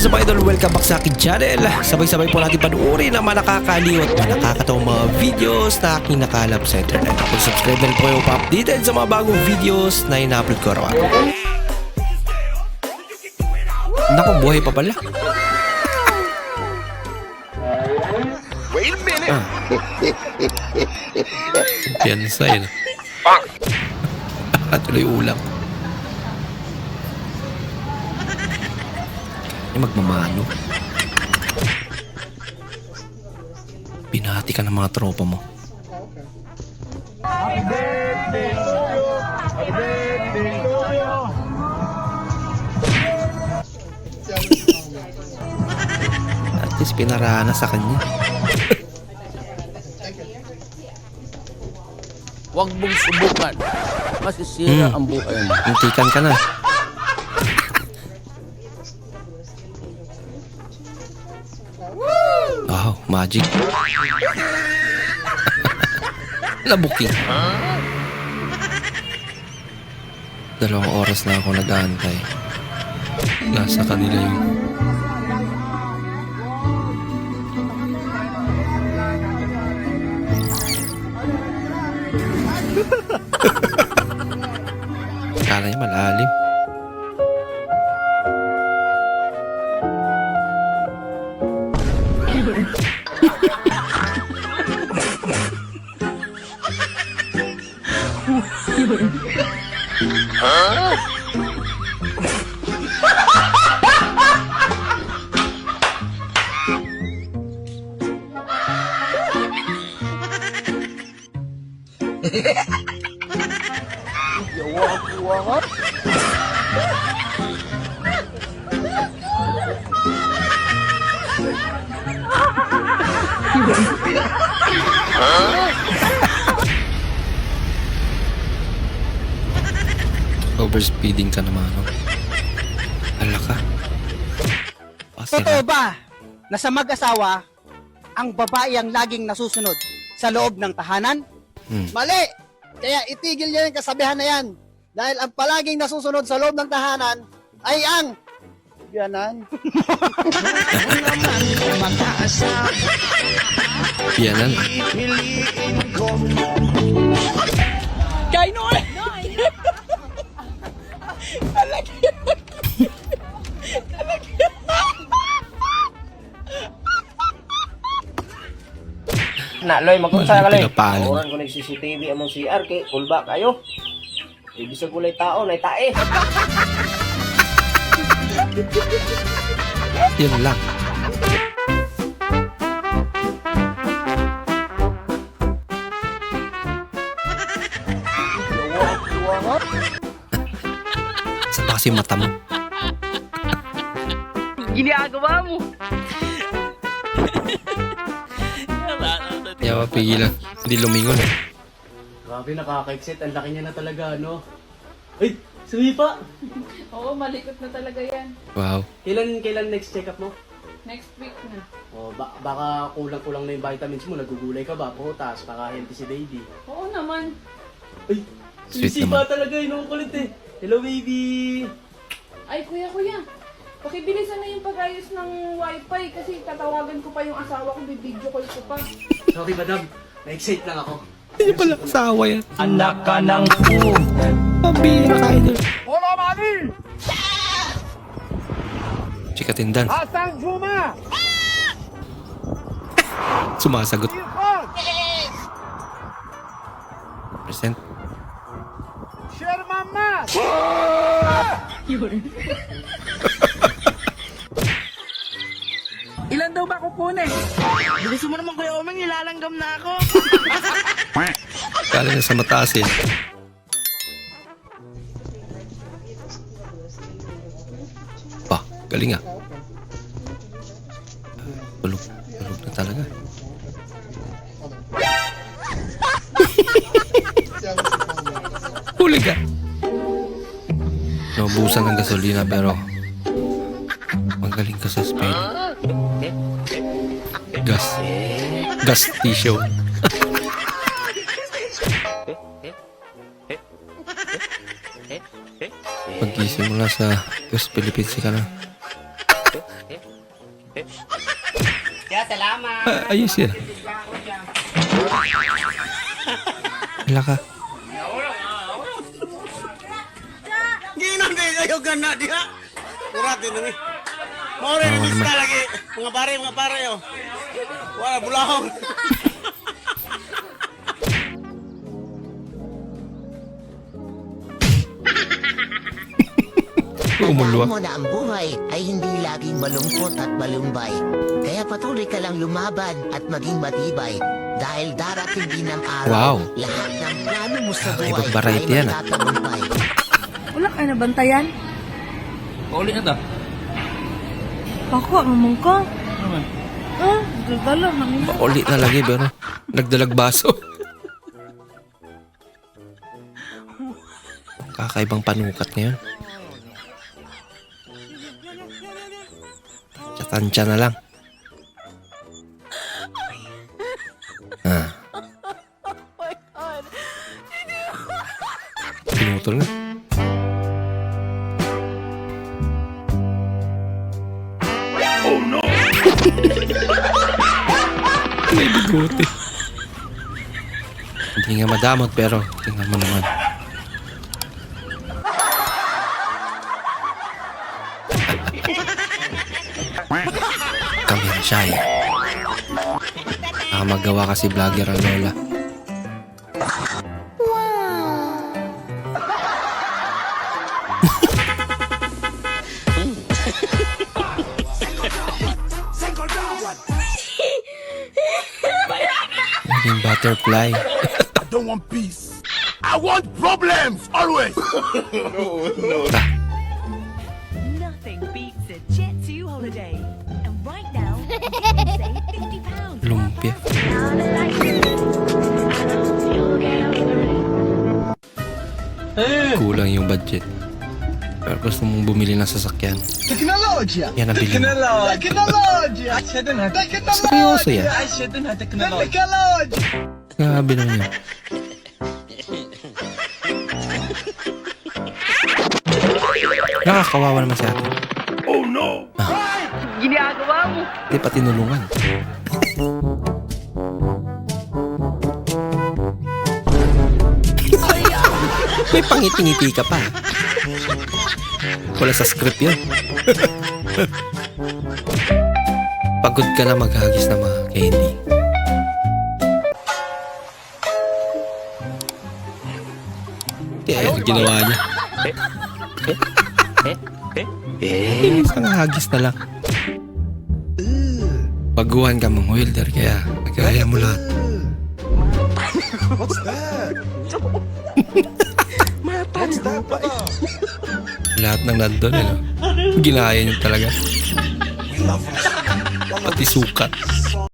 is up idol? Welcome back sa akin channel. Sabay-sabay po natin panuorin ang mga nakakaliw at mga nakakatawang mga videos na aking nakalap sa internet. Kung subscribe na rin po kayo pa-updated sa mga bagong videos na ina-upload ko araw Naku, buhay pa pala. Wait a minute. Ah. Piyansa yun. Katuloy ulam. Magmamano. Binati ka ng mga tropa mo. At least pinarana sa kanya. Huwag mong subukan. Masisira Hmm. ang buhay mo. Muntikan ka na. Wow, magic. Nabuking. Dalawang oras na ako nag-aantay. Nasa kanila yung... Kala 어? 영화 영화 Overspeeding ka naman, no? Hala ka. Totoo ba na sa mag-asawa, ang babae ang laging nasusunod sa loob ng tahanan? Hmm. Mali! Kaya itigil niyo yung kasabihan na yan. Dahil ang palaging nasusunod sa loob ng tahanan ay ang Yanan. Piyanan. Kaino eh! Na, Loy, magkunsa ka, Loy. Oran ko nag CCTV among CR, kay kulba kayo. Ibig sa gulay tao, na tae. Yun lang. Sa kasi mata mo. Ginagawa mo! Hindi ako pigilan. Hindi lumingon. Grabe, nakaka-excite. Ang laki niya na talaga, no? Ay, sumipa! Oo, malikot na talaga yan. Wow. Kailan, kailan next check-up mo? Next week na. O, ba- baka kulang-kulang na yung vitamins mo. Nagugulay ka ba? Putas, baka healthy si baby. Oo naman. Ay, Sweet sumisipa naman. talaga. Inukulit eh. Hello, baby! Ay, kuya, kuya. Pakibilisan na yung pag-ayos ng wifi kasi tatawagan ko pa yung asawa ko, bibidyo call ko pa. Sorry, madam. Na-excite lang ako. Hindi pala asawa yan. Anak ka ng po. Pambira ka idol. Chika tindan. Sumasagot. Present. Ilan daw ba kukunin? Bilisan mo naman Kuya Omeng, nilalanggam na ako. Kala niya sa mataas eh. Galing ah. Tulog. Tulog na talaga. Huli ka. Naubusan ng gasolina pero magaling ka sa spell. Gas. Gas tissue. Na sa West Philippines ka na. Ah, ayos yan. Wala ka. Ginan di kayo gana diha. Murati na ni. Naman. lista lagi. Mga pare, mga pare yo. Wala bulahong. Umulwa. mo na ang buhay ay hindi laging malungkot at malumbay. Kaya patuloy ka lang lumaban at maging matibay. Dahil darating din ang araw, Wow. lahat ng plano mo sa buhay ibang variety yan, ah. Wala ka na bantayan? Uli na to. Ako, ang mong ko. Ah, dala nang Uli na lagi pero nagdalag baso. Kakaibang panukat ngayon. Tatansya na lang. Ah. Pinutol na. May bigote. Hindi nga madamot pero tingnan mo naman. Siya eh. Nakamagawa kasi vlogger ang lola. Naging butterfly. I don't want peace. I want problems always. Nothing Lumpia. Kulang yung budget. Pero gusto mong bumili ng sasakyan. Teknolojia. Yan ang bilhin. mo. Teknolojia. Seryoso yan. Teknolojia. Grabe naman yun. Nakakawawa naman si ate. Oh no! Hindi pa tinulungan. May pangiti-ngiti ka pa. Wala sa script yun. Pagod ka na maghagis ng mga candy. Kaya yung ginawa niya. Eh, isang hagis na lang. Baguhan ka mong welder kaya nagaya mo lahat. lahat ng nandun, ano? Ginaya niyo talaga. Pati sukat.